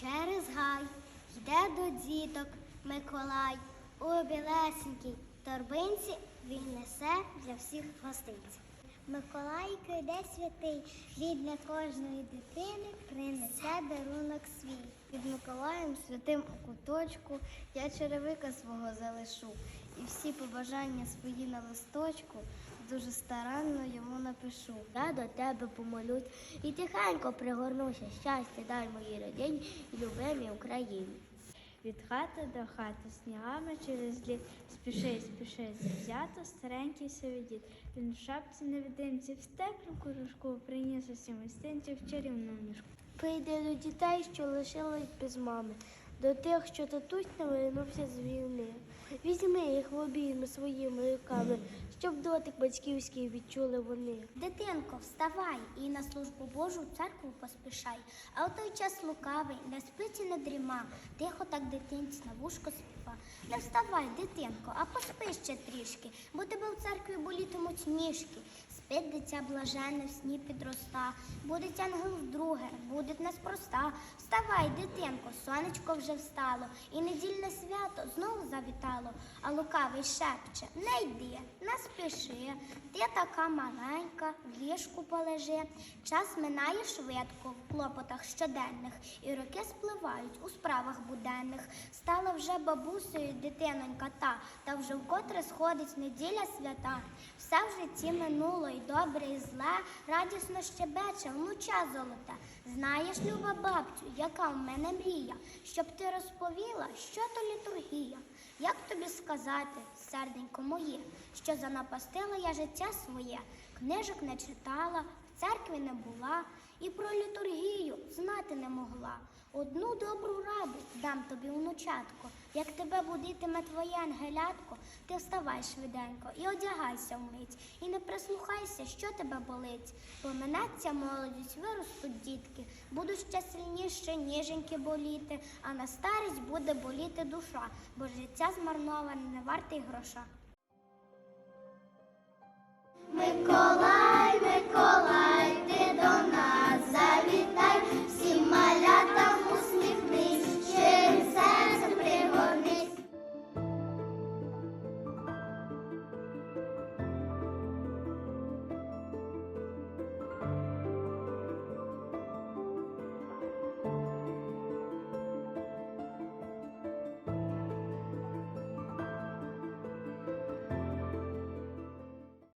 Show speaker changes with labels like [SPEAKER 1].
[SPEAKER 1] через гай йде до діток Миколай. У білесенькій торбинці він несе для всіх гостинці. Миколайко йде святий, він для кожної дитини принесе дарунок свій. Під Миколаєм святим у куточку я черевика свого залишу. І всі побажання свої на листочку дуже старанно йому напишу.
[SPEAKER 2] Я до тебе помолюсь і тихенько пригорнуся. Щастя дай моїй родині і любимій Україні.
[SPEAKER 3] Від хати до хати снігами через ліс, спіши, спіши, завзято старенький совідіт. Він в шапці невидимці, в степлю кружку приніс усім в чарівну мішку.
[SPEAKER 2] Прийде до дітей, що лишились без мами, до тих, що татусь не вернувся з війни. Візьми їх в обійми своїми руками, щоб дотик батьківський відчули вони.
[SPEAKER 1] Дитинко, вставай і на службу Божу в церкву поспішай. А у той час лукавий, не спить не дріма, тихо так дитинці на вушко співа. Не вставай, дитинко, а поспи ще трішки, бо тебе в церкві болітимуть ніжки. Спить дитя блаженне, в сні підроста, будить ангел вдруге, буде неспроста. Вставай, дитинко, сонечко вже встало, і недільне свято знову завітало. А лукавий шепче, не йди, не спіши, ти така маленька, в ліжку полежи. Час минає швидко в клопотах щоденних, і роки спливають у справах буденних. Стала вже бабусею дитинонька та, та вже вкотре сходить неділя свята. Все в житті минуло, і добре, і зле, радісно щебече, внуча золота. Знаєш, люба бабцю, яка в мене мрія, щоб ти розповіла, що то літургія. Як тобі сказати, серденько моє, що занапастила я життя своє, книжок не читала, в церкві не була, і про літургію знати не могла. Одну добру раду дам тобі, внучатко, як тебе будитиме твоє ангелятко, ти вставай швиденько і одягайся вмить, і не прислухайся, що тебе болить. Поминеться молодість, виростуть дітки, будуть ще сильніше ніженьки боліти, а на старість буде боліти душа, бо життя змарноване не варте й гроша. Микола